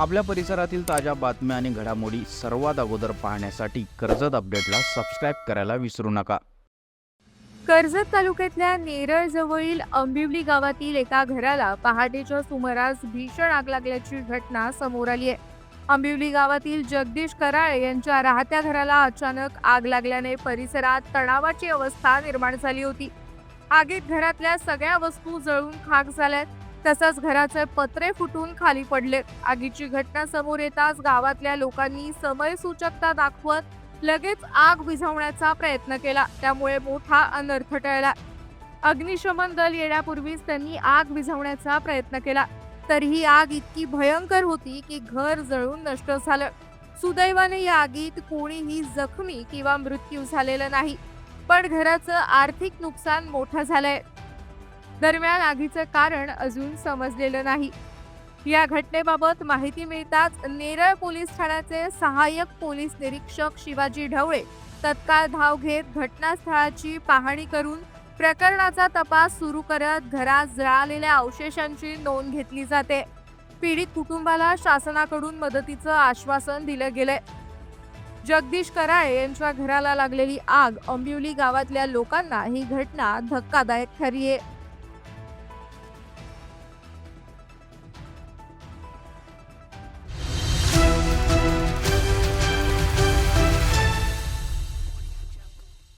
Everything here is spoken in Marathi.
आपल्या परिसरातील ताज्या बातम्या आणि घडामोडी सर्वात अगोदर पाहण्यासाठी कर्जत अपडेटला सबस्क्राईब करायला विसरू नका. कर्जत तालुक्यातल्या नेरळ जवळील अंबिवली गावातील एका घराला पहाटेच्या सुमारास भीषण आग लागल्याची घटना समोर आली आहे. अंबिवली गावातील जगदीश कराळे यांच्या राहत्या घराला अचानक आग लागल्याने परिसरात तणावाची अवस्था निर्माण झाली होती. आगीत घरातल्या सगळ्या वस्तू जळून खाक झाल्यात. तसंच घराचे पत्रे फुटून खाली पडले. आगीची घटना समोर येताच गावातल्या लोकांनी समयसूचकता दाखवत लगेच आग विझवण्याचा प्रयत्न केला. त्यामुळे मोठा अनर्थ टळला. अग्निशमन दल येण्यापूर्वीच त्यांनी आग विझवण्याचा प्रयत्न केला. तरीही आग इतकी भयंकर होती की घर जळून नष्ट झालं. सुदैवाने या आगीत कोणीही जखमी किंवा मृत्यू झालेला नाही. पण घराचं आर्थिक नुकसान मोठं झालंय. दरम्यान आगीचं कारण अजून समजलेलं नाही. या घटनेबाबत माहिती मिळताच नेरळ पोलीस ठाण्याचे सहाय्यक पोलीस निरीक्षक शिवाजी ढवळे तत्काळ धाव घेत घटनास्थळाची पाहणी करून प्रकरणाचा तपास सुरू करत घरात जळालेल्या अवशेषांची नोंद घेतली जाते. पीडित कुटुंबाला शासनाकडून मदतीचं आश्वासन दिलं गेलंय. जगदीश कराळे यांच्या घराला लागलेली आग अंबिवली गावातल्या लोकांना ही घटना धक्कादायक ठरली आहे